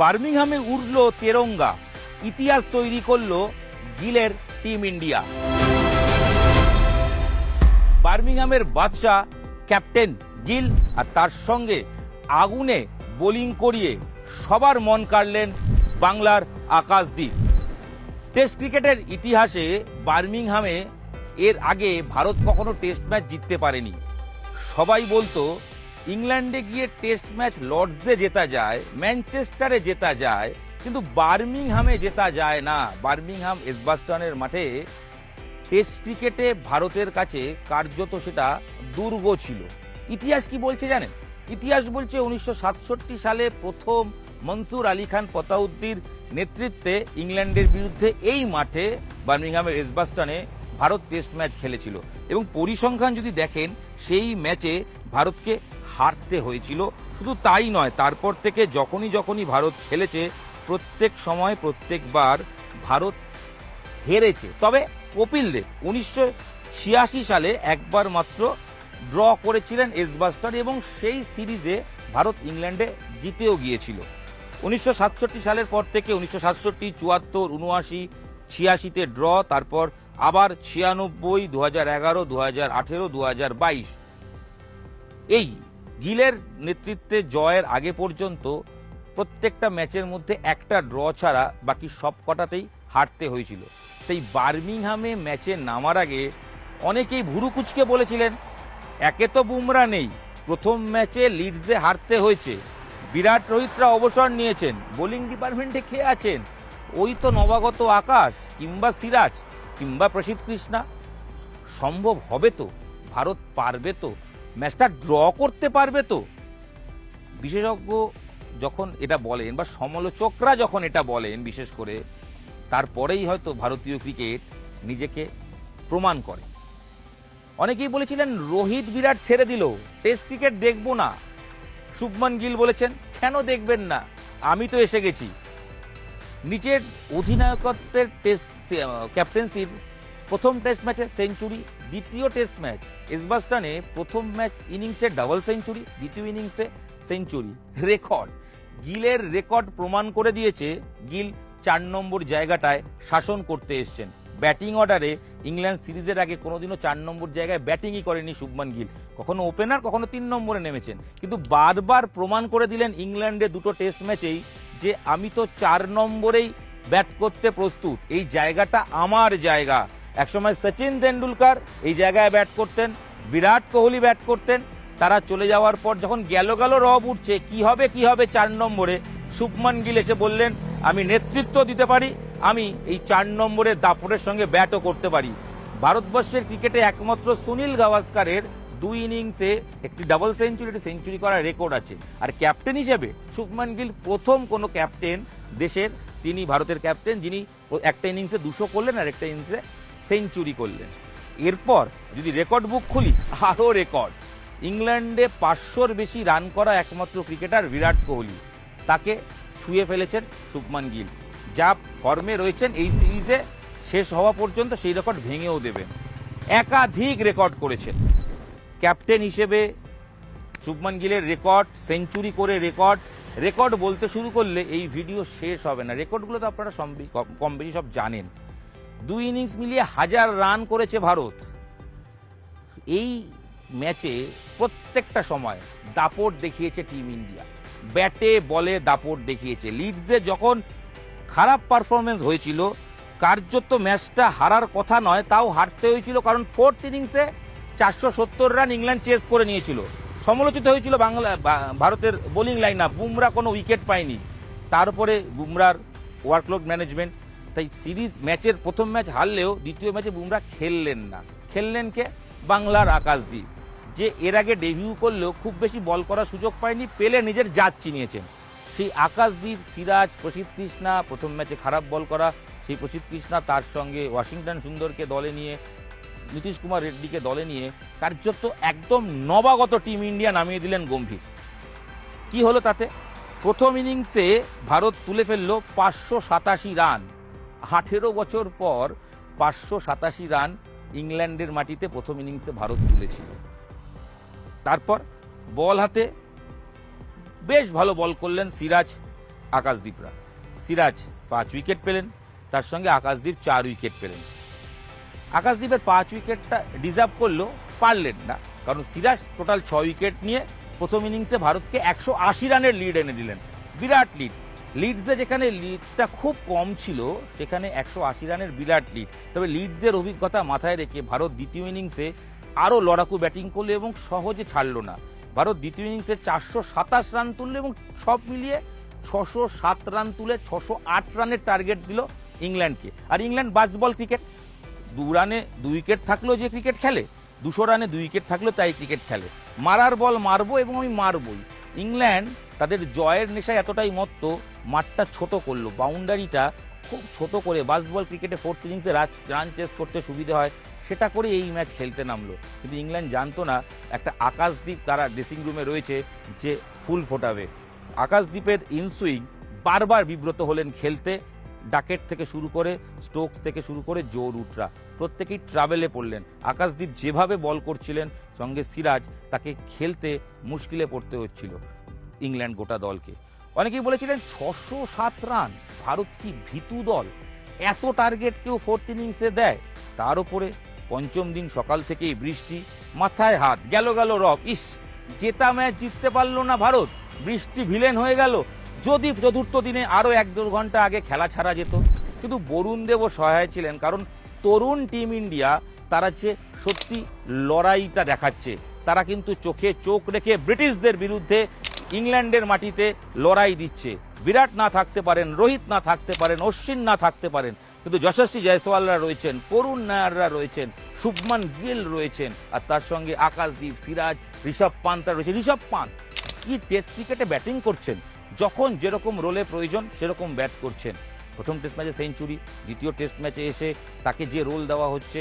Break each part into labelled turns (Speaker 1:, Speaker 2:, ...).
Speaker 1: বার্মিংহামে উড়ল তেরঙ্গা। ইতিহাস তৈরি করল গিলের টিম ইন্ডিয়া। বার্মিংহামের বাদশাহ, ক্যাপ্টেন গিল আর তার সঙ্গে আগুনে বোলিং করিয়ে সবার মন কাড়লেন বাংলার আকাশদ্বীপ টেস্ট ক্রিকেটের ইতিহাসে বার্মিংহামে এর আগে ভারত কখনো টেস্ট ম্যাচ জিততে পারেনি। সবাই বলতো ইংল্যান্ডে গিয়ে টেস্ট ম্যাচ লর্ডসে জেতা যায়, ম্যানচেস্টারে জেতা যায়, কিন্তু বার্মিংহামে জেতা যায় না। বার্মিংহাম এসবাস্টনের মাঠে টেস্ট ক্রিকেটে ভারতের কাছে কার্যত সেটা দুর্গ ছিল। ইতিহাস কি বলছে জানেন? ইতিহাস বলছে উনিশশো সাতষট্টি সালে প্রথম মনসুর আলী খান পতাউদ্দির নেতৃত্বে ইংল্যান্ডের বিরুদ্ধে এই মাঠে বার্মিংহামের এসবাস্টনে ভারত টেস্ট ম্যাচ খেলেছিল। এবং পরিসংখ্যান যদি দেখেন, সেই ম্যাচে ভারতকে হারতে হয়েছিল। শুধু তাই নয়, তারপর থেকে যখনই যখনই ভারত খেলেছে, প্রত্যেক সময়, প্রত্যেকবার ভারত হেরেছে। তবে কপিল দেব উনিশশো ছিয়াশি সালে একবার মাত্র ড্র করেছিলেন এসবাস্টার এবং সেই সিরিজে ভারত ইংল্যান্ডে জিতেও গিয়েছিল। উনিশশো সাতষট্টি সালের পর থেকে উনিশশো সাতষট্টি, চুয়াত্তর, উনআশি, ছিয়াশিতে ড্র, তারপর আবার ছিয়ানব্বই দু হাজার এগারো দু হাজার আঠেরো দু হাজার বাইশ। এই গিলের নেতৃত্বে জয়ের আগে পর্যন্ত প্রত্যেকটা ম্যাচের মধ্যে একটা ড্র ছাড়া বাকি সব কটাতেই হারতে হয়েছিল। তাই বার্মিংহামে ম্যাচে নামার আগে অনেকেই ভুরুকুচকে বলেছিলেন, একে তো বুমরা নেই, প্রথম ম্যাচে লিডসে হারতে হয়েছে। বিরাট রোহিতরা অবসর নিয়েছেন, বোলিং ডিপার্টমেন্টে খেয়ে আছেন? ওই তো নবাগত আকাশ, কিংবা সিরাজ, কিংবা প্রসিদ্ধ কৃষ্ণা। সম্ভব হবে তো? ভারত পারবে তো? ম্যাচটা ড্র করতে পারবে তো? বিশেষজ্ঞ যখন এটা বলেন বা সমালোচকরা যখন এটা বলেন বিশেষ করে, তারপরেই হয়তো ভারতীয় ক্রিকেট নিজেকে প্রমাণ করে। অনেকেই বলেছিলেন, রোহিত বিরাট ছেড়ে দিল, টেস্ট ক্রিকেট দেখব না। শুভমান গিল বলেছেন, কেন দেখবেন না? আমি তো এসে গেছি। নিচের অধিনায়কত্বের টেস্ট ক্যাপ্টেন্সির প্রথম টেস্ট ম্যাচে সেঞ্চুরি দ্বিতীয় টেস্ট ম্যাচ এসবাস্টানে প্রথম ম্যাচ ইনিংসে ডাবল সেঞ্চুরি দ্বিতীয় ইনিংসে সেঞ্চুরি রেকর্ড গিলের রেকর্ড প্রমাণ করে দিয়েছে, গিল চার নম্বর জায়গাটায় শাসন করতে এসছেন। ব্যাটিং অর্ডারে ইংল্যান্ড সিরিজের আগে কোনোদিনও চার নম্বর জায়গায় ব্যাটিংই করেনি শুভমান গিল। কখনো ওপেনার কখনো তিন নম্বরে নেমেছেন। কিন্তু বারবার প্রমাণ করে দিলেন ইংল্যান্ডে দুটো টেস্ট ম্যাচেই যে, আমি তো চার নম্বরেই ব্যাট করতে প্রস্তুত। এই জায়গাটা আমার জায়গা। একসময় সচিন তেন্ডুলকার এই জায়গায় ব্যাট করতেন, বিরাট কোহলি ব্যাট করতেন, তারা চলে যাওয়ার পর যখন গেল গেল রব উঠছে, কি হবে কি হবে চার নম্বরে, শুভমান গিল এসে বললেন, আমি নেতৃত্ব দিতে পারি, আমি এই চার নম্বরের দাপটের সঙ্গে ব্যাটও করতে পারি। ভারতবর্ষের ক্রিকেটে একমাত্র সুনীল গাভাস্কারের দুই ইনিংসে একটি ডাবল সেঞ্চুরি একটি সেঞ্চুরি করার রেকর্ড আছে। আর ক্যাপ্টেন হিসেবে শুভমান গিল প্রথম কোনো ক্যাপ্টেন দেশের, তিনি ভারতের ক্যাপ্টেন যিনি একটা ইনিংসে দুশো করলেন আর একটা ইনিংসে সেঞ্চুরি করলেন। এরপর যদি রেকর্ড বুক খুলি, আরও রেকর্ড। ইংল্যান্ডে পাঁচশোর বেশি রান করা একমাত্র ক্রিকেটার বিরাট কোহলি। তাকে ছুঁয়ে ফেলেছেন শুভমান গিল। যা ফর্মে রয়েছেন এই সিরিজে, শেষ হওয়া পর্যন্ত সেই রেকর্ড ভেঙেও দেবেন। একাধিক রেকর্ড করেছেন। ক্যাপ্টেন হিসেবে শুভমান গিলের রেকর্ড, সেঞ্চুরি করে রেকর্ড। রেকর্ড বলতে শুরু করলে এই ভিডিও শেষ হবে না। রেকর্ডগুলো তো আপনারা কম বেশি সব জানেন। দুই ইনিংস মিলিয়ে হাজার রান করেছে ভারত। এই ম্যাচে প্রত্যেকটা সময় দাপট দেখিয়েছে টিম ইন্ডিয়া ব্যাটে বলে দাপট দেখিয়েছে। লিডসে যখন খারাপ পারফরমেন্স হয়েছিল, কার্যত ম্যাচটা হারার কথা নয়, তাও হারতে হয়েছিল কারণ ফোর্থ ইনিংসে চারশো সত্তর রান ইংল্যান্ড চেস করে নিয়েছিল। সমালোচিত হয়েছিল বাংলা ভারতের বোলিং লাইন আপ বুমরা কোনো উইকেট পায়নি। তারপরে বুমরার ওয়ার্কলোড ম্যানেজমেন্ট তাই সিরিজ ম্যাচের প্রথম ম্যাচ হারলেও দ্বিতীয় ম্যাচে বুমরা খেললেন না। খেললেন কে? বাংলার আকাশদ্বীপ যে এর আগে ডেবিউ করলেও খুব বেশি বল করার সুযোগ পায়নি, পেলে নিজের জাত চিনিয়েছেন। সেই আকাশদ্বীপ সিরাজ, প্রসিদ্ধ কৃষ্ণা, প্রথম ম্যাচে খারাপ বল করা, সেই প্রসিদ্ধ কৃষ্ণা তার সঙ্গে ওয়াশিংটন সুন্দরকে দলে নিয়ে, নীতিশ কুমার রেড্ডিকে দলে নিয়ে কার্যত একদম নবাগত টিম ইন্ডিয়া নামিয়ে দিলেন গম্ভীর। কি হলো তাতে? প্রথম ইনিংসে ভারত তুলে ফেলল পাঁচশো সাতাশি রান। আঠেরো বছর পর পাঁচশো সাতাশি রান ইংল্যান্ডের মাটিতে প্রথম ইনিংসে ভারত তুলেছিল। তারপর বল হাতে বেশ ভালো বল করলেন সিরাজ আকাশদীপরা সিরাজ পাঁচ উইকেট পেলেন, তার সঙ্গে আকাশদীপ চার উইকেট পেলেন। আকাশদীপের পাঁচ উইকেটটা ডিজার্ভ করলেও পারলেন না, কারণ সিরাজ টোটাল ছ উইকেট নিয়ে প্রথম ইনিংসে ভারতকে একশো আশি রানের লিড এনে দিলেন। বিরাট লিড লিডসে যেখানে লিডটা খুব কম ছিল, সেখানে একশো আশি রানের বিরাট লিড তবে লিডসের অভিজ্ঞতা মাথায় রেখে ভারত দ্বিতীয় ইনিংসে আরও লড়াকু ব্যাটিং করল এবং সহজে ছাড়লো না। ভারত দ্বিতীয় ইনিংসে চারশো সাতাশ রান তুললো এবং সব মিলিয়ে ছশো সাত রান তুলে ছশো আট রানের টার্গেট দিল ইংল্যান্ডকে। আর ইংল্যান্ড বাসবল ক্রিকেট দু রানে দুই উইকেট থাকলেও যে ক্রিকেট খেলে, দুশো রানে দুই উইকেট থাকলেও তাই ক্রিকেট খেলে। মারার বল মারবো এবং আমি মারবই। ইংল্যান্ড তাদের জয়ের নেশায় এতটাই মত্ত, মাঠটা ছোট করল। বাউন্ডারিটা খুব ছোট করে বাসবল ক্রিকেটে ফোর্থ ইনিংসে রান চেস করতে সুবিধে হয়। সেটা করে এই ম্যাচ খেলতে নামলো। কিন্তু ইংল্যান্ড জানতো না, একটা আকাশদ্বীপ তারা ড্রেসিং রুমে রয়েছে যে ফুল ফোটাবে। আকাশদ্বীপের ইনসুইং বারবার বিব্রত হলেন খেলতে। ডাকেট থেকে শুরু করে, স্টোকস থেকে শুরু করে জো রুটরা প্রত্যেকেই ট্রাভেলে পড়লেন। আকাশদ্বীপ যেভাবে বল করছিলেন, সঙ্গে সিরাজ তাকে খেলতে মুশকিলে পড়তে হচ্ছিল। ইংল্যান্ড গোটা দলকে। অনেকেই বলেছিলেন ছশো সাত রান, ভারত কি ভীতু দল? এত টার্গেট কেউ ফোর্থ ইনিংসে দেয়? তার উপরে পঞ্চম দিন সকাল থেকেই বৃষ্টি, মাথায় হাত, গেল গেল রব ইস, জেতা ম্যাচ জিততে পারল না ভারত। বৃষ্টি ভিলেন হয়ে গেল। যদি চতুর্থ দিনে আরও এক দেড় ঘণ্টা আগে খেলা ছাড়া যেত, কিন্তু বরুণ দেবও সহায় ছিলেন, কারণ তরুণ টিম ইন্ডিয়া, তারা যে সত্যি লড়াইটা দেখাচ্ছে। তারা কিন্তু চোখে চোখ রেখে ব্রিটিশদের বিরুদ্ধে ইংল্যান্ডের মাটিতে লড়াই দিচ্ছে। বিরাট না থাকতে পারেন, রোহিত না থাকতে পারেন, অশ্বিন না থাকতে পারেন, কিন্তু যশস্বী জয়সওয়ালরা রয়েছেন, করুণ নায়াররা রয়েছেন, শুভমান গিল রয়েছেন, আর তার সঙ্গে আকাশদীপ সিরাজ, ঋষভ পান্তা রয়েছে ঋষভ পান্ত, কি টেস্ট ক্রিকেটে ব্যাটিং করছেন? যখন যেরকম রোলে প্রয়োজন, সেরকম ব্যাট করছেন। প্রথম টেস্ট ম্যাচে সেঞ্চুরি দ্বিতীয় টেস্ট ম্যাচে এসে তাকে যে রোল দেওয়া হচ্ছে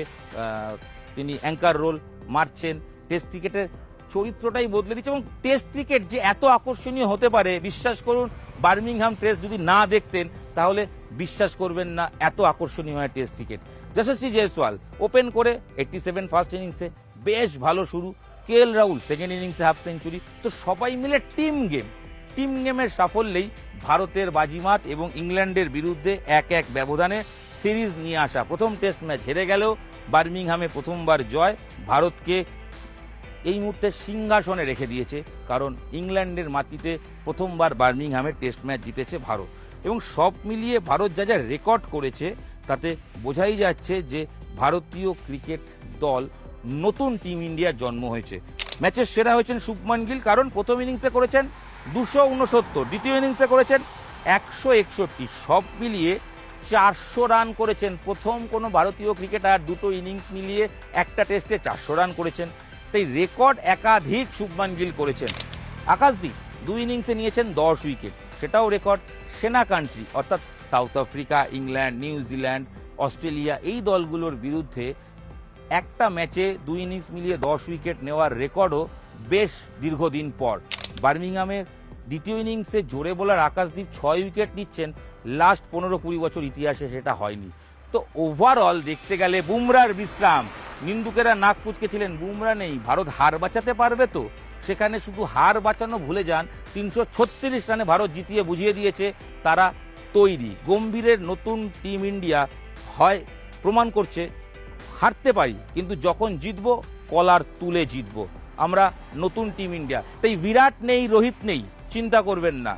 Speaker 1: তিনি অ্যাঙ্কার রোল মারছেন। টেস্ট ক্রিকেটের চরিত্রটাই বদলে দিচ্ছে এবং টেস্ট ক্রিকেট যে এত আকর্ষণীয় হতে পারে, বিশ্বাস করুন বার্মিংহাম টেস্ট যদি না দেখতেন, তাহলে বিশ্বাস করবেন না, এত আকর্ষণীয় হয় test cricket Yashasvi Jaiswal open করে এইটটি সেভেন ফার্স্ট ইনিংসে বেশ ভালো শুরু। কে এল রাহুল সেকেন্ড ইনিংসে হাফ সেঞ্চুরি তো সবাই মিলে টিম গেম টিম গেমের সাফল্যেই ভারতের বাজিমাত এবং ইংল্যান্ডের বিরুদ্ধে এক এক ব্যবধানে সিরিজ নিয়ে আসা। প্রথম টেস্ট ম্যাচ হেরে গেলেও বার্মিংহামে প্রথমবার জয়, ভারতকে এই মুহূর্তে সিংহাসনে রেখে দিয়েছে, কারণ ইংল্যান্ডের মাটিতে প্রথমবার বার্মিংহামে টেস্ট ম্যাচ জিতেছে ভারত। এবং সব মিলিয়ে ভারত যা যা রেকর্ড করেছে, তাতে বোঝাই যাচ্ছে যে ভারতীয় ক্রিকেট দল নতুন টিম ইন্ডিয়ার জন্ম হয়েছে। ম্যাচের সেরা হয়েছেন শুভমান গিল, কারণ প্রথম ইনিংসে করেছেন দুশো উনসত্তর, দ্বিতীয় ইনিংসে করেছেন একশো একষট্টি, সব মিলিয়ে চারশো রান করেছেন। প্রথম কোনো ভারতীয় ক্রিকেটার দুটো ইনিংস মিলিয়ে একটা টেস্টে চারশো রান করেছেন। তাই রেকর্ড একাধিক শুভমান গিল করেছেন। আকাশদীপ দুই ইনিংসে নিয়েছেন দশ উইকেট। সেটাও রেকর্ড সেনা কান্ট্রি, অর্থাৎ South Africa, England New Zealand Australia, এই দলগুলোর বিরুদ্ধে একটা ম্যাচে দুই ইনিংস মিলিয়ে দশ উইকেট নেওয়ার রেকর্ডও বেশ দীর্ঘদিন পর। বার্মিংহামের দ্বিতীয় ইনিংসে জোরে বোলার আকাশদীপ ছয় উইকেট নিচ্ছেন। লাস্ট পনেরো কুড়ি বছর ইতিহাসে সেটা হয়নি। তো ওভারঅল দেখতে গেলে বুমরার বিশ্রাম। নিন্দুকেরা নাক কুচকেছিলেন, বুমরা নেই, ভারত হার বাঁচাতে পারবে তো? সেখানে শুধু হার বাঁচানো ভুলে যান, তিনশো ছত্রিশ রানে ভারত জিতিয়ে বুঝিয়ে দিয়েছে তারা তৈরি। গম্ভীরের নতুন টিম ইন্ডিয়া হয়, প্রমাণ করছে, হারতে পারি, কিন্তু যখন জিতবো, কলার তুলে জিতবো। আমরা নতুন টিম ইন্ডিয়া। তাই বিরাট নেই, রোহিত নেই, চিন্তা করবেন না।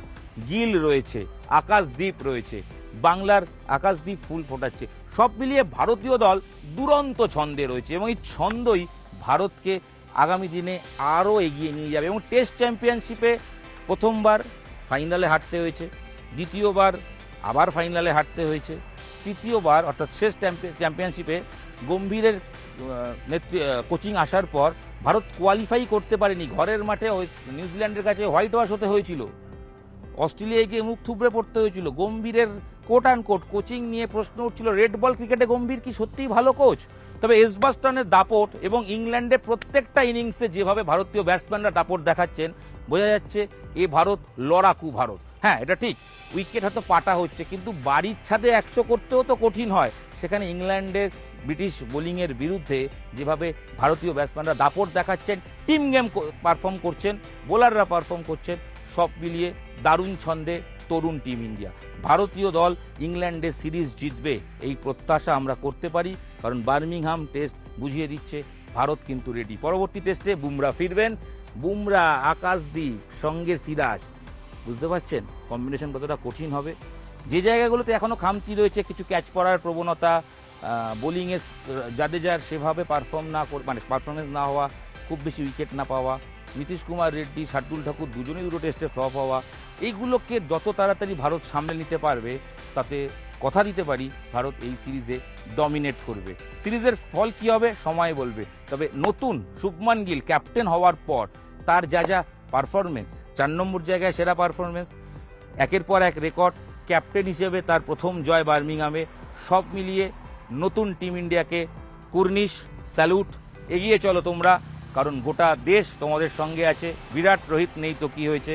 Speaker 1: গিল রয়েছে আকাশদ্বীপ রয়েছে, বাংলার আকাশদ্বীপ ফুল ফোটাচ্ছে। সব মিলিয়ে ভারতীয় দল দুরন্ত ছন্দে রয়েছে এবং এই ছন্দই ভারতকে আগামী দিনে আরও এগিয়ে নিয়ে যাবে এবং টেস্ট চ্যাম্পিয়নশিপে প্রথমবার ফাইনালে হারতে হয়েছে, দ্বিতীয়বার আবার ফাইনালে হারতে হয়েছে, তৃতীয়বার অর্থাৎ শেষ চ্যাম্পিয়নশিপে গম্ভীরের নেতৃ কোচিং আসার পর ভারত কোয়ালিফাই করতে পারেনি। ঘরের মাঠে নিউজিল্যান্ডের কাছে হোয়াইট ওয়াশ হতে হয়েছিল। অস্ট্রেলিয়ায় গিয়ে মুখ থুবড়ে পড়তে হয়েছিল। গম্ভীরের কোট অ্যান্ড কোট কোচিং নিয়ে প্রশ্ন উঠছিল রেড বল ক্রিকেটে গম্ভীর কি সত্যিই ভালো কোচ তবে এসবাস্টনের দাপট এবং ইংল্যান্ডের প্রত্যেকটা ইনিংসে যেভাবে ভারতীয় ব্যাটসম্যানরা দাপট দেখাচ্ছেন, বোঝা যাচ্ছে এ ভারত লড়াকু ভারত। হ্যাঁ এটা ঠিক। উইকেট হয়তো পাটা হচ্ছে, কিন্তু বাড়ির ছাদে একশো করতেও তো কঠিন হয়। সেখানে ইংল্যান্ডের ব্রিটিশ বোলিংয়ের বিরুদ্ধে যেভাবে ভারতীয় ব্যাটসম্যানরা দাপট দেখাচ্ছেন টিম গেম পারফর্ম করছেন বোলাররা পারফর্ম করছেন, সব মিলিয়ে দারুণ ছন্দে তরুণ টিম ইন্ডিয়া। ভারতীয় দল ইংল্যান্ডে সিরিজ জিতবে, এই প্রত্যাশা আমরা করতে পারি, কারণ বার্মিংহাম টেস্ট বুঝিয়ে দিচ্ছে, ভারত কিন্তু রেডি পরবর্তী টেস্টে বুমরা ফিরবেন, বুমরা, আকাশদীপ, সঙ্গে সিরাজ। বুঝতে পারছেন? কম্বিনেশন কতটা কঠিন হবে? যে জায়গাগুলোতে এখনও খামতি রয়েছে, কিছু ক্যাচ পড়ার প্রবণতা বোলিংয়ে জাদেজার সেভাবে পারফর্ম না মানে পারফরমেন্স না হওয়া, খুব বেশি উইকেট না পাওয়া নীতিশ কুমার রেড্ডি, শার্দুল ঠাকুর দুজনেই দুটো টেস্টে ফ্লপ হওয়া। এইগুলোকে যত তাড়াতাড়ি ভারত সামলে নিতে পারবে, তাতে কথা দিতে পারি, ভারত এই সিরিজে ডমিনেট করবে। সিরিজের ফল কি হবে, সময় বলবে। তবে নতুন শুভমান গিল ক্যাপ্টেন হওয়ার পর তার যা যা পারফরমেন্স চার নম্বর জায়গায় সেরা পারফরমেন্স একের পর এক রেকর্ড ক্যাপ্টেন হিসেবে তার প্রথম জয় বার্মিংহামে, সব মিলিয়ে নতুন টিম ইন্ডিয়াকে কুর্নিশ স্যালুট এগিয়ে চলো তোমরা। কারণ গোটা দেশ তোমাদের সঙ্গে আছে। বিরাট রোহিত নেই তো কি হয়েছে?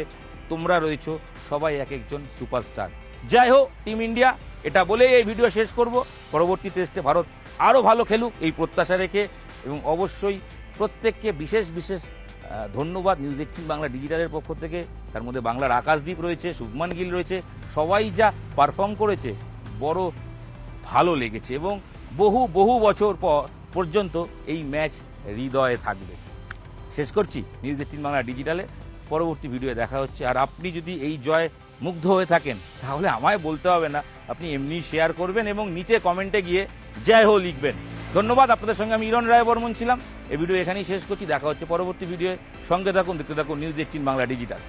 Speaker 1: তোমরা রয়েছো সবাই এক একজন সুপারস্টার। যাই হোক, টিম ইন্ডিয়া, এটা বলেই এই ভিডিও শেষ করব। পরবর্তী টেস্টে ভারত আরও ভালো খেলুক এই প্রত্যাশা রেখে এবং অবশ্যই প্রত্যেককে বিশেষ বিশেষ ধন্যবাদ। নিউজ এইটিন বাংলা ডিজিটালের পক্ষ থেকে। তার মধ্যে বাংলার আকাশদ্বীপ রয়েছে, শুভমান গিল রয়েছে, সবাই যা পারফর্ম করেছে, বড় ভালো লেগেছে এবং বহু বহু বছর পর পর্যন্ত এই ম্যাচ হৃদয়ে থাকবে। শেষ করছি। নিউজ এইটিন বাংলা ডিজিটালে পরবর্তী ভিডিও দেখা হচ্ছে। আর আপনি যদি এই জয় মুগ্ধ হয়ে থাকেন, তাহলে আমায় বলতে হবে না। আপনি এমনি শেয়ার করবেন এবং নিচে কমেন্টে গিয়ে জয় হো লিখবেন। ধন্যবাদ। আপনাদের সঙ্গে আমি ইরন রায় বর্মন ছিলাম। এই ভিডিও এখানেই শেষ করছি। দেখা হচ্ছে পরবর্তী ভিডিওয়ে সঙ্গে থাকুন, দেখতে থাকুন নিউজ এইটিন বাংলা ডিজিটাল